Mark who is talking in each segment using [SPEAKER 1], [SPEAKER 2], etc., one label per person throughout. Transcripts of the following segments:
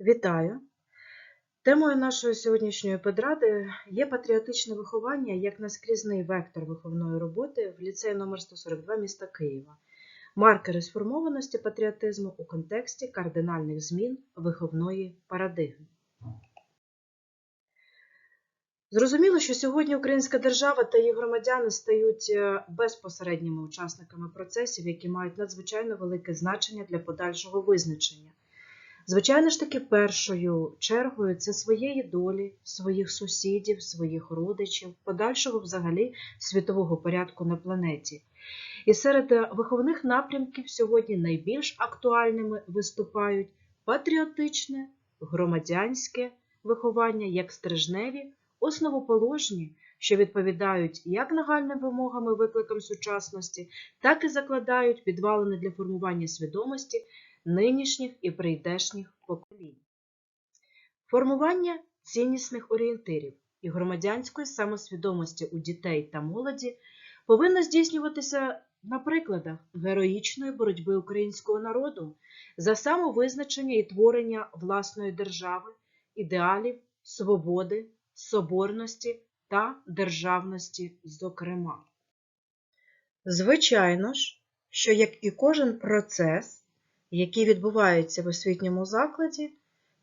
[SPEAKER 1] Вітаю! Темою нашої сьогоднішньої подради є патріотичне виховання як наскрізний вектор виховної роботи в ліцеї номер 142 міста Києва. Маркери сформованості патріотизму у контексті кардинальних змін виховної парадигми. Зрозуміло, що сьогодні українська держава та її громадяни стають е, безпосередніми учасниками процесів, які мають надзвичайно велике значення для подальшого визначення. Звичайно ж таки, першою чергою це своєї долі, своїх сусідів, своїх родичів, подальшого взагалі світового порядку на планеті. І серед виховних напрямків сьогодні найбільш актуальними виступають патріотичне, громадянське виховання як стрижневі, основоположні, що відповідають як нагальним вимогам і викликам сучасності, так і закладають підвалини для формування свідомості нинішніх і прийдешніх поколінь. Формування ціннісних орієнтирів і громадянської самосвідомості у дітей та молоді повинно здійснюватися на прикладах героїчної боротьби українського народу за самовизначення і творення власної держави, ідеалів, свободи, соборності та державності, зокрема. Звичайно ж, що як і кожен процес, який відбувається в освітньому закладі,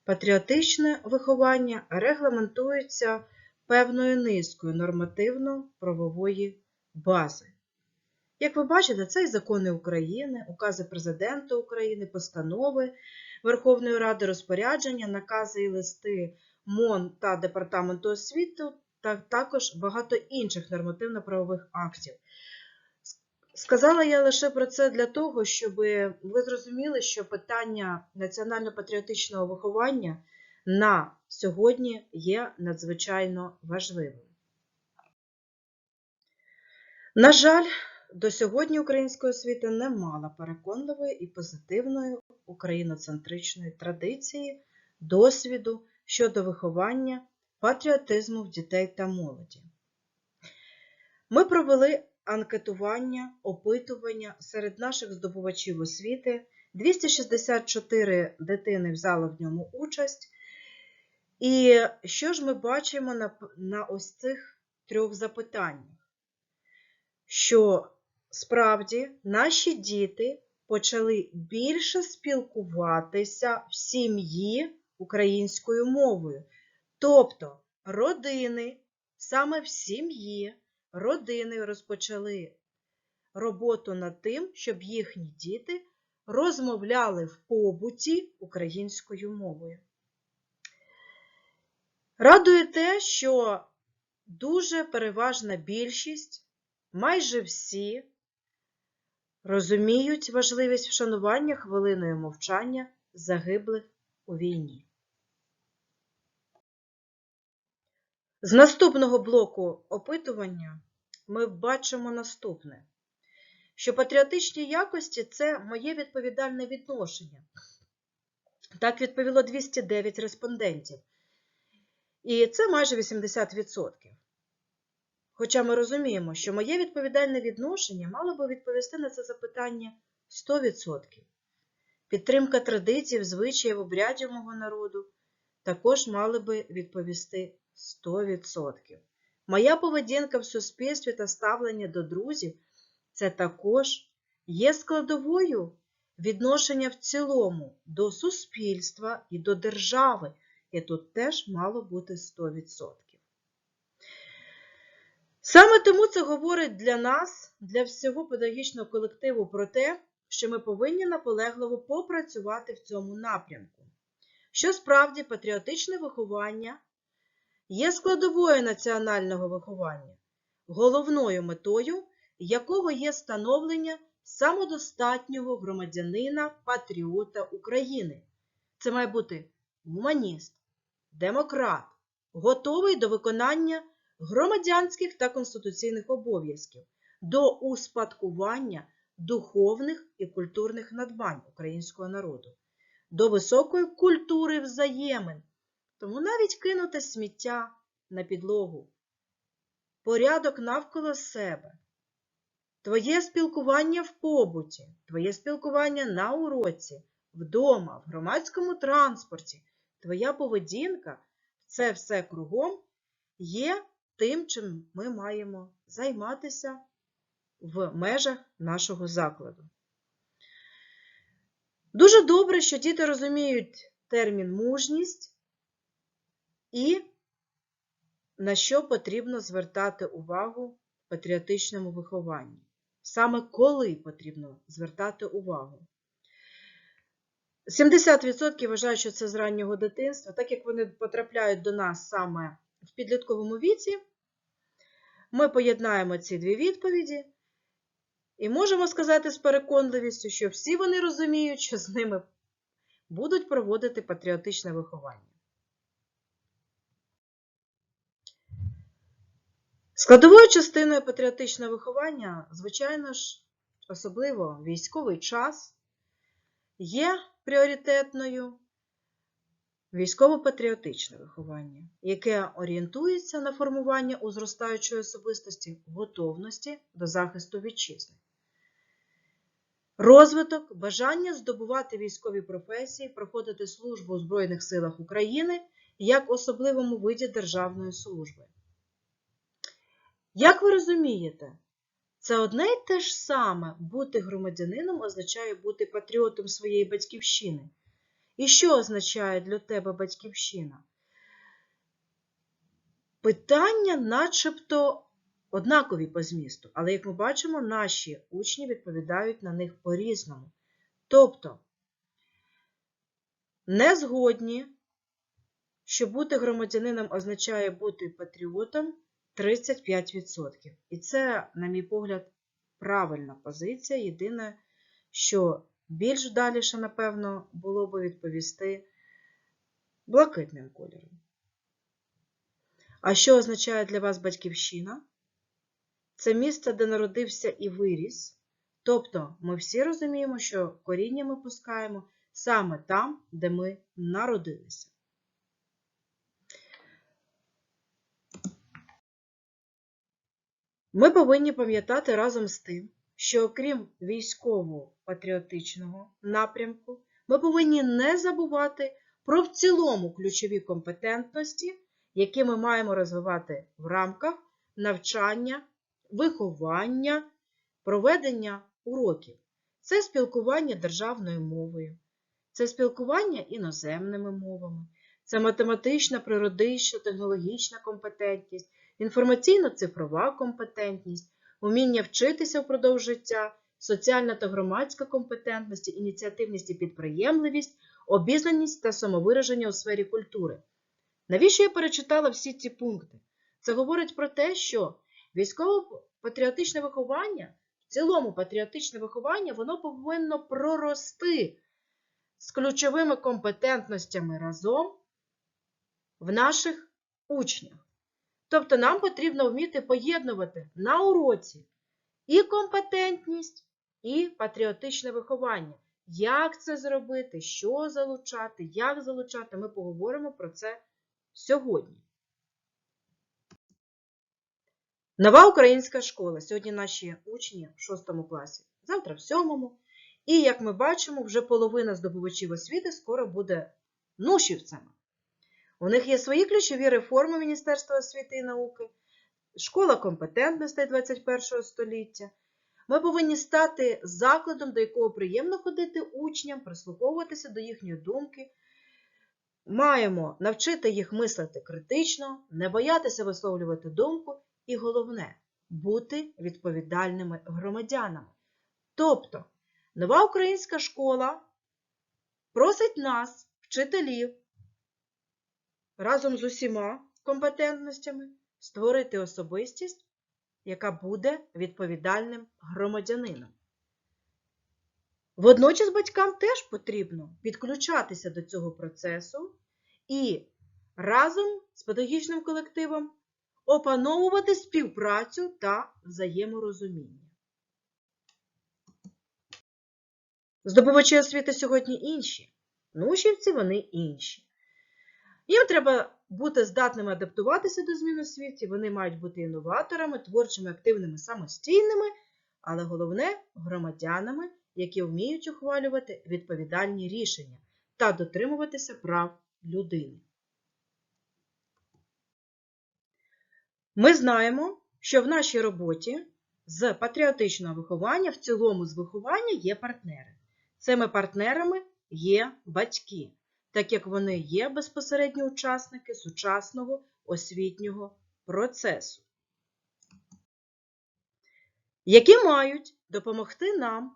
[SPEAKER 1] патріотичне виховання регламентується певною низкою нормативно-правової бази. Як ви бачите, це і закони України, укази Президента України, постанови Верховної Ради розпорядження, накази і листи МОН та Департаменту освіти, та також багато інших нормативно-правових актів. Сказала я лише про це для того, щоб ви зрозуміли, що питання національно-патріотичного виховання на сьогодні є надзвичайно важливим. На жаль, до сьогодні українська освіта не мала переконливої і позитивної україноцентричної традиції, досвіду щодо виховання патріотизму в дітей та молоді. Ми провели анкетування, опитування серед наших здобувачів освіти. 264 дитини взяли в ньому участь. І що ж ми бачимо на, на ось цих трьох запитаннях? Що справді наші діти почали більше спілкуватися в сім'ї українською мовою. Тобто родини саме в сім'ї родини розпочали роботу над тим, щоб їхні діти розмовляли в побуті українською мовою. Радує те, що дуже переважна більшість, майже всі, розуміють важливість вшанування хвилиною мовчання загиблих у війні. З наступного блоку опитування ми бачимо наступне, що патріотичні якості це моє відповідальне відношення. Так відповіло 209 респондентів. І це майже 80%. Хоча ми розуміємо, що моє відповідальне відношення мало би відповісти на це запитання 100%. Підтримка традицій, звичаїв, обрядів мого народу також мали би відповісти 100%. Моя поведінка в суспільстві та ставлення до друзів це також є складовою відношення в цілому до суспільства і до держави. І тут теж мало бути 100%. Саме тому це говорить для нас, для всього педагогічного колективу про те, що ми повинні наполегливо попрацювати в цьому напрямку. Що справді патріотичне виховання є складовою національного виховання, головною метою якого є становлення самодостатнього громадянина патріота України. Це має бути гуманіст, демократ, готовий до виконання громадянських та конституційних обов'язків, до успадкування духовних і культурних надбань українського народу, до високої культури взаємин. Тому навіть кинуте сміття на підлогу, порядок навколо себе, твоє спілкування в побуті, твоє спілкування на уроці, вдома, в громадському транспорті твоя поведінка, це все кругом є тим, чим ми маємо займатися в межах нашого закладу. Дуже добре, що діти розуміють термін мужність і на що потрібно звертати увагу в патріотичному вихованні. Саме коли потрібно звертати увагу. 70% вважають, що це з раннього дитинства, так як вони потрапляють до нас саме в підлітковому віці, ми поєднаємо ці дві відповіді і можемо сказати з переконливістю, що всі вони розуміють, що з ними будуть проводити патріотичне виховання. Складовою частиною патріотичного виховання, звичайно ж, особливо військовий час, є пріоритетною військово-патріотичне виховання, яке орієнтується на формування у зростаючої особистості готовності до захисту вітчизни. Розвиток, бажання здобувати військові професії, проходити службу у Збройних силах України як особливому виді державної служби. Як ви розумієте, це одне й те ж саме бути громадянином означає бути патріотом своєї батьківщини. І що означає для тебе батьківщина? Питання начебто однакові по змісту, але, як ми бачимо, наші учні відповідають на них по-різному. Тобто, не згодні, що бути громадянином означає бути патріотом 35%. І це, на мій погляд, правильна позиція. Єдине, що більш вдаліше, напевно, було би відповісти блакитним кольором. А що означає для вас батьківщина? Це місце, де народився і виріс. Тобто ми всі розуміємо, що коріння ми пускаємо саме там, де ми народилися. Ми повинні пам'ятати разом з тим, що окрім військово-патріотичного напрямку, ми повинні не забувати про в цілому ключові компетентності, які ми маємо розвивати в рамках навчання, виховання, проведення уроків. Це спілкування державною мовою, це спілкування іноземними мовами, це математична, природична, технологічна компетентність, інформаційно-цифрова компетентність, уміння вчитися впродовж життя, соціальна та громадська компетентність, ініціативність і підприємливість, обізнаність та самовираження у сфері культури. Навіщо я перечитала всі ці пункти? Це говорить про те, що військово-патріотичне виховання, в цілому патріотичне виховання, воно повинно прорости з ключовими компетентностями разом в наших учнях. Тобто нам потрібно вміти поєднувати на уроці і компетентність, і патріотичне виховання. Як це зробити, що залучати, як залучати, ми поговоримо про це сьогодні. Нова українська школа. Сьогодні наші учні в 6 класі, завтра в 7. І, як ми бачимо, вже половина здобувачів освіти скоро буде нушівцями. У них є свої ключові реформи Міністерства освіти і науки, школа компетентностей 21 століття. Ми повинні стати закладом, до якого приємно ходити учням, прислуховуватися до їхньої думки. Маємо навчити їх мислити критично, не боятися висловлювати думку і головне бути відповідальними громадянами. Тобто, нова українська школа просить нас, вчителів, разом з усіма компетентностями створити особистість, яка буде відповідальним громадянином. Водночас батькам теж потрібно підключатися до цього процесу і разом з педагогічним колективом опановувати співпрацю та взаєморозуміння. Здобувачі освіти сьогодні інші, нушівці вони інші. Їм треба бути здатними адаптуватися до змін у світі, вони мають бути інноваторами, творчими, активними, самостійними, але головне громадянами, які вміють ухвалювати відповідальні рішення та дотримуватися прав людини. Ми знаємо, що в нашій роботі з патріотичного виховання, в цілому з виховання є партнери. Цими партнерами є батьки, так як вони є безпосередні учасники сучасного освітнього процесу, які мають допомогти нам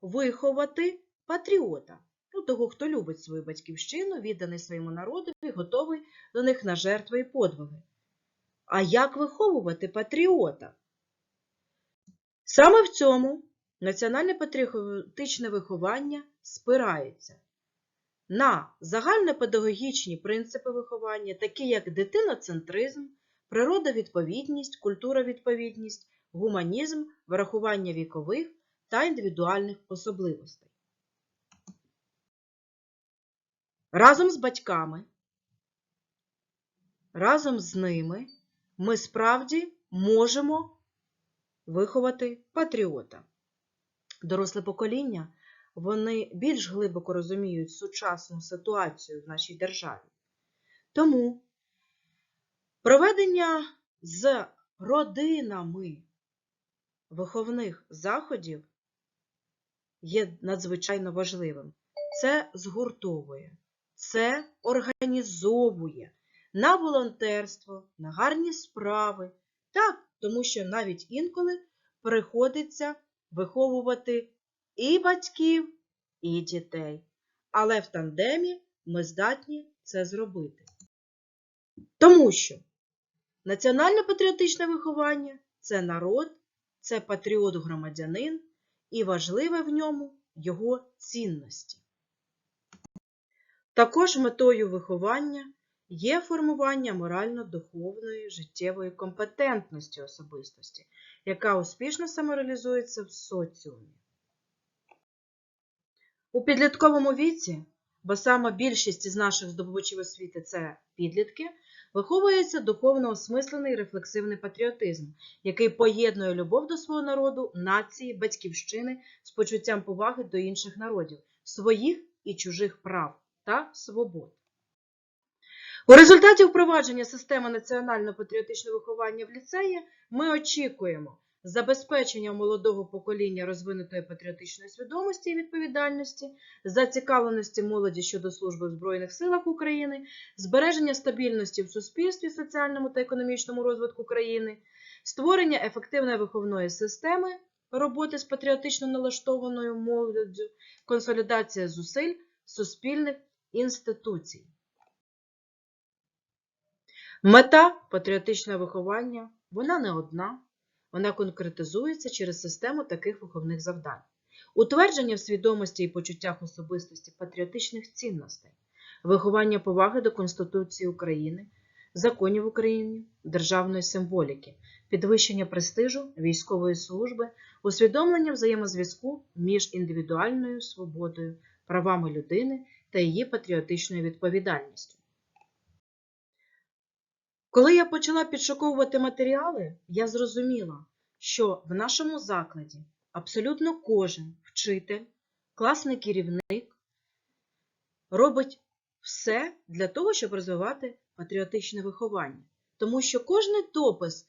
[SPEAKER 1] виховати патріота, ну, того, хто любить свою батьківщину, відданий своєму народу і готовий до них на жертви і подвиги. А як виховувати патріота? Саме в цьому національне патріотичне виховання спирається на загальнопедагогічні принципи виховання, такі як дитиноцентризм, природовідповідність, культуровідповідність, гуманізм, врахування вікових та індивідуальних особливостей. Разом з батьками, разом з ними ми справді можемо виховати патріота. Доросле покоління вони більш глибоко розуміють сучасну ситуацію в нашій державі. Тому проведення з родинами виховних заходів є надзвичайно важливим. Це згуртовує, це організовує на волонтерство, на гарні справи. Так, тому що навіть інколи приходиться виховувати і батьків, і дітей. Але в тандемі ми здатні це зробити. Тому що національно-патріотичне виховання це народ, це патріот-громадянин, і важливе в ньому його цінності. Також метою виховання є формування морально-духовної життєвої компетентності особистості, яка успішно самореалізується в соціумі. У підлітковому віці, бо саме більшість із наших здобувачів освіти це підлітки, виховується духовно осмислений рефлексивний патріотизм, який поєднує любов до свого народу, нації, батьківщини з почуттям поваги до інших народів, своїх і чужих прав та свобод. У результаті впровадження системи національно-патріотичного виховання в ліцеї ми очікуємо забезпечення молодого покоління розвинутої патріотичної свідомості і відповідальності, зацікавленості молоді щодо служби в Збройних силах України, збереження стабільності в суспільстві, соціальному та економічному розвитку країни, створення ефективної виховної системи роботи з патріотично налаштованою молоддю, консолідація зусиль суспільних інституцій. Мета патріотичного виховання вона не одна, вона конкретизується через систему таких виховних завдань. Утвердження в свідомості і почуттях особистості патріотичних цінностей, виховання поваги до Конституції України, законів України, державної символіки, підвищення престижу військової служби, усвідомлення взаємозв'язку між індивідуальною свободою, правами людини та її патріотичною відповідальністю. Коли я почала підшуковувати матеріали, я зрозуміла, що в нашому закладі абсолютно кожен вчитель, класний керівник робить все для того, щоб розвивати патріотичне виховання. Тому що кожний допис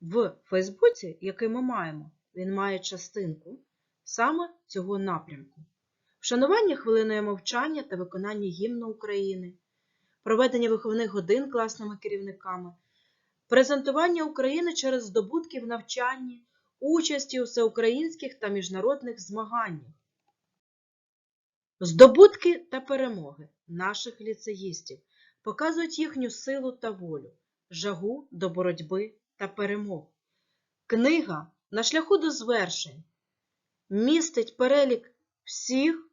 [SPEAKER 1] в Фейсбуці, який ми маємо, він має частинку саме цього напрямку. Вшанування хвилиною мовчання та виконання гімну України проведення виховних годин класними керівниками, презентування України через здобутки в навчанні, участі у всеукраїнських та міжнародних змаганнях, здобутки та перемоги наших ліцеїстів показують їхню силу та волю, жагу до боротьби та перемог. Книга на шляху до звершень містить перелік всіх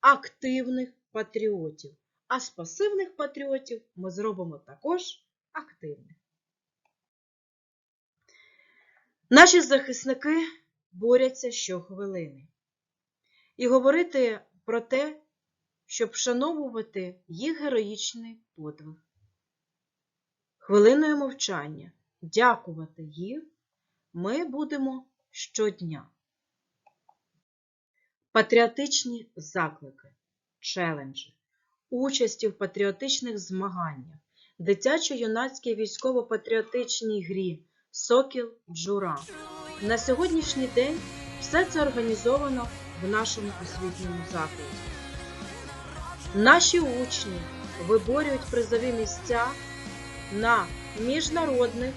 [SPEAKER 1] активних патріотів а з пасивних патріотів ми зробимо також активних. Наші захисники борються щохвилини. І говорити про те, щоб вшановувати їх героїчний подвиг. Хвилиною мовчання, дякувати їм ми будемо щодня. Патріотичні заклики, челенджі участі в патріотичних змаганнях, дитячо-юнацькій військово-патріотичній грі Сокіл Джура. На сьогоднішній день все це організовано в нашому освітньому закладі. Наші учні виборюють призові місця на міжнародних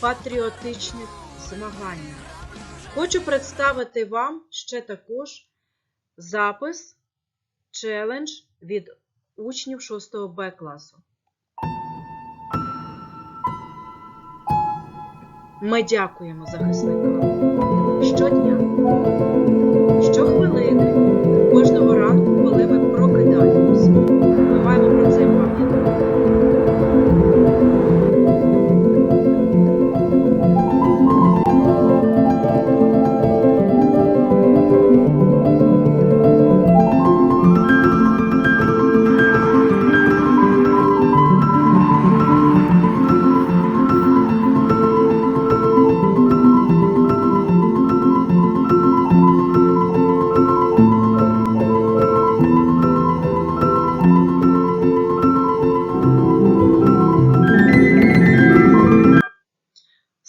[SPEAKER 1] патріотичних змаганнях. Хочу представити вам ще також запис челендж від учнів 6 Б класу. Ми дякуємо захисникам щодня, щохвилини, кожного ранку, коли ми прокидаємося. Ми маємо про це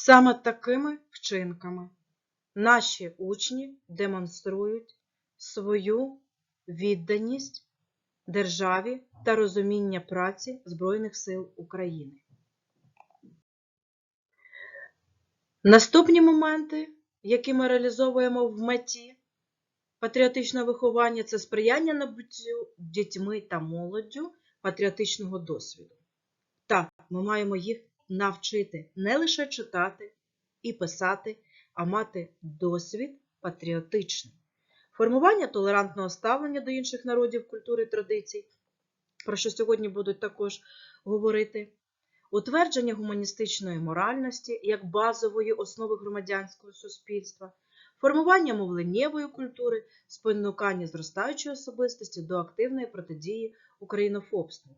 [SPEAKER 1] Саме такими вчинками наші учні демонструють свою відданість державі та розуміння праці Збройних сил України. Наступні моменти, які ми реалізовуємо в меті патріотичного виховання, це сприяння набуттю дітьми та молоддю патріотичного досвіду. Так, ми маємо їх навчити не лише читати і писати, а мати досвід патріотичний. Формування толерантного ставлення до інших народів, культури традицій, про що сьогодні будуть також говорити, утвердження гуманістичної моральності як базової основи громадянського суспільства, формування мовленнєвої культури, спонукання зростаючої особистості до активної протидії українофобству.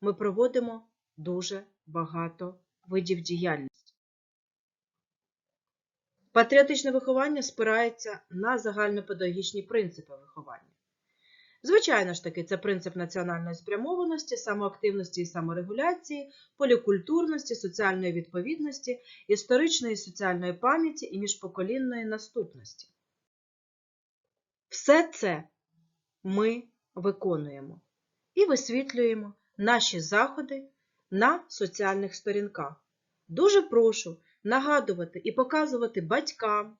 [SPEAKER 1] Ми проводимо дуже багато видів діяльності. Патріотичне виховання спирається на загальнопедагогічні принципи виховання. Звичайно ж таки, це принцип національної спрямованості, самоактивності і саморегуляції, полікультурності, соціальної відповідності, історичної і соціальної пам'яті і міжпоколінної наступності. Все це ми виконуємо і висвітлюємо наші заходи на соціальних сторінках. Дуже прошу нагадувати і показувати батькам,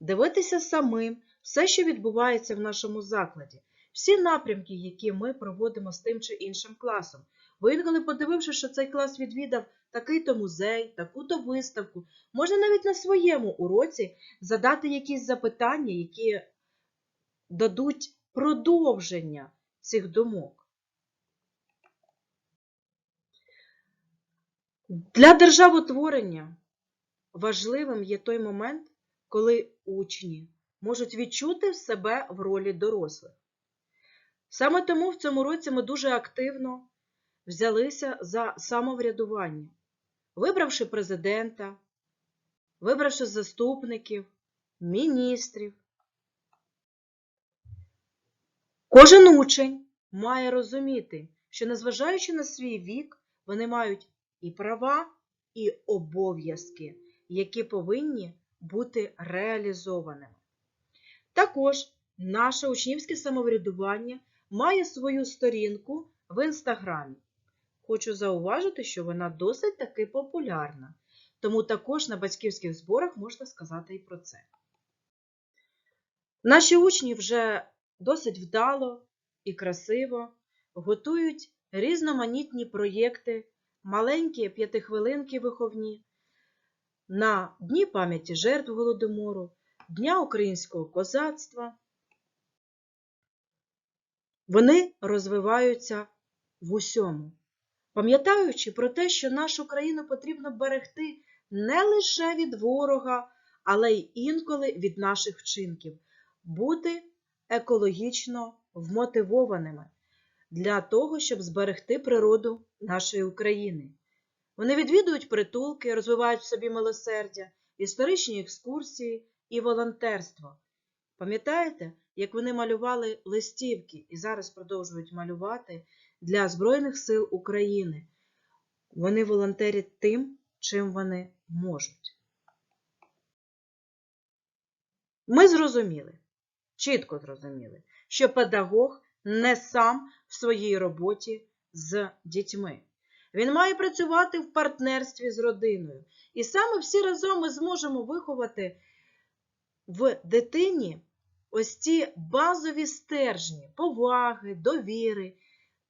[SPEAKER 1] дивитися самим все, що відбувається в нашому закладі, всі напрямки, які ми проводимо з тим чи іншим класом. Ви інколи, подививши, що цей клас відвідав такий-то музей, таку-то виставку, можна навіть на своєму уроці задати якісь запитання, які дадуть продовження цих думок. Для державотворення важливим є той момент, коли учні можуть відчути себе в ролі дорослих. Саме тому в цьому році ми дуже активно взялися за самоврядування, вибравши президента, вибравши заступників, міністрів. Кожен учень має розуміти, що незважаючи на свій вік, вони мають і права, і обов'язки, які повинні бути реалізованими. Також наше учнівське самоврядування має свою сторінку в інстаграмі. Хочу зауважити, що вона досить таки популярна, тому також на батьківських зборах можна сказати і про це. Наші учні вже досить вдало і красиво готують різноманітні проєкти маленькі п'ятихвилинки виховні на Дні пам'яті жертв Голодомору, Дня українського козацтва. Вони розвиваються в усьому, пам'ятаючи про те, що нашу країну потрібно берегти не лише від ворога, але й інколи від наших вчинків, бути екологічно вмотивованими для того, щоб зберегти природу нашої України. Вони відвідують притулки, розвивають в собі милосердя, історичні екскурсії і волонтерство. Пам'ятаєте, як вони малювали листівки і зараз продовжують малювати для Збройних сил України. Вони волонтерять тим, чим вони можуть. Ми зрозуміли, чітко зрозуміли, що педагог не сам в своїй роботі з дітьми. Він має працювати в партнерстві з родиною. І саме всі разом ми зможемо виховати в дитині ось ці базові стержні поваги, довіри,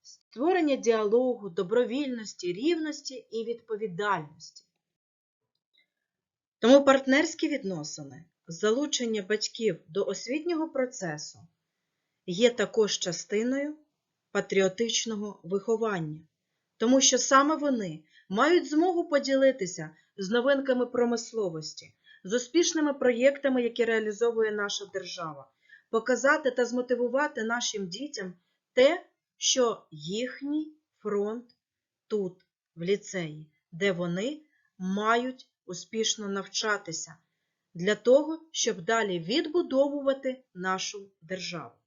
[SPEAKER 1] створення діалогу, добровільності, рівності і відповідальності. Тому партнерські відносини, залучення батьків до освітнього процесу є також частиною патріотичного виховання, тому що саме вони мають змогу поділитися з новинками промисловості, з успішними проєктами, які реалізовує наша держава, показати та змотивувати нашим дітям те, що їхній фронт тут, в ліцеї, де вони мають успішно навчатися для того, щоб далі відбудовувати нашу державу.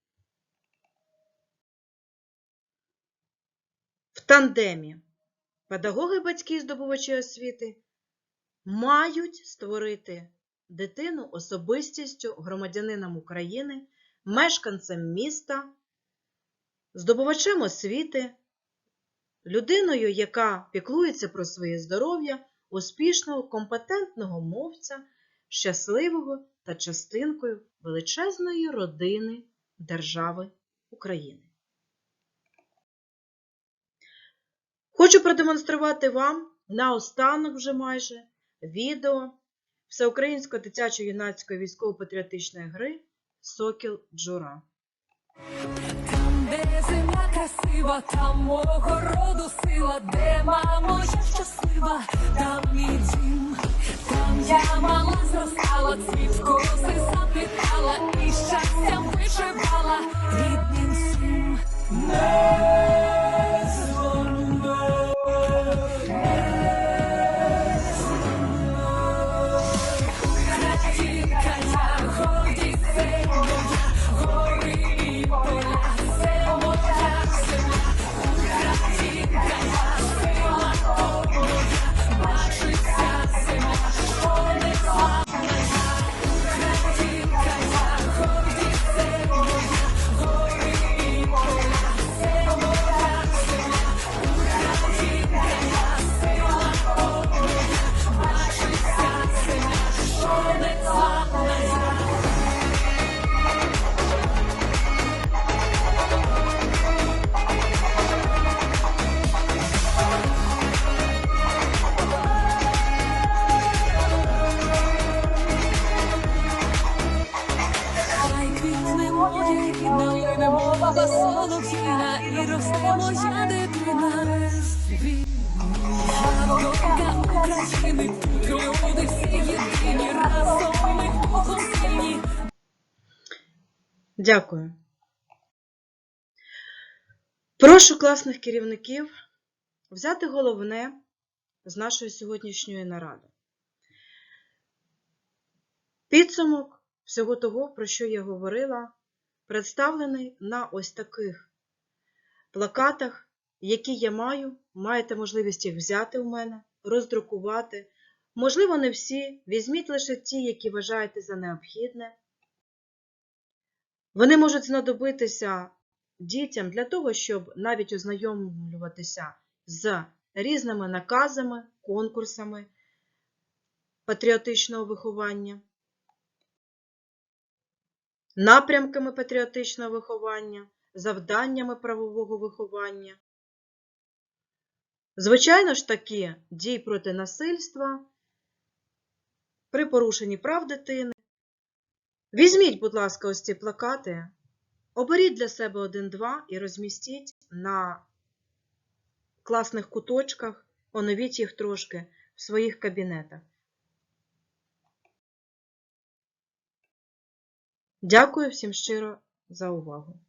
[SPEAKER 1] Тандемі педагоги, батьки здобувачі освіти мають створити дитину особистістю громадянином України, мешканцем міста, здобувачем освіти, людиною, яка піклується про своє здоров'я, успішного, компетентного мовця, щасливого та частинкою величезної родини держави України. Хочу продемонструвати вам наостанок вже майже відео Всеукраїнської дитячо-юнацької військово-патріотичної гри Сокіл Джура.
[SPEAKER 2] Там, де земля красива, там мого роду сила, де мамо я щаслива, там мій дім, там я мала зростала, цвіт коси заплітала і щастям вишивала рідним всім. Солов'їна, і росте моя дитина. Донька України, люди всі єдині, разом ми духом сильні.
[SPEAKER 1] Дякую. Прошу класних керівників взяти головне з нашої сьогоднішньої наради. Підсумок всього того, про що я говорила, представлений на ось таких плакатах, які я маю. Маєте можливість їх взяти у мене, роздрукувати. Можливо, не всі. Візьміть лише ті, які вважаєте за необхідне. Вони можуть знадобитися дітям для того, щоб навіть ознайомлюватися з різними наказами, конкурсами патріотичного виховання, напрямками патріотичного виховання, завданнями правового виховання. Звичайно ж таки, дій проти насильства при порушенні прав дитини. Візьміть, будь ласка, ось ці плакати, оберіть для себе один-два і розмістіть на класних куточках, оновіть їх трошки в своїх кабінетах. Дякую всім щиро за увагу.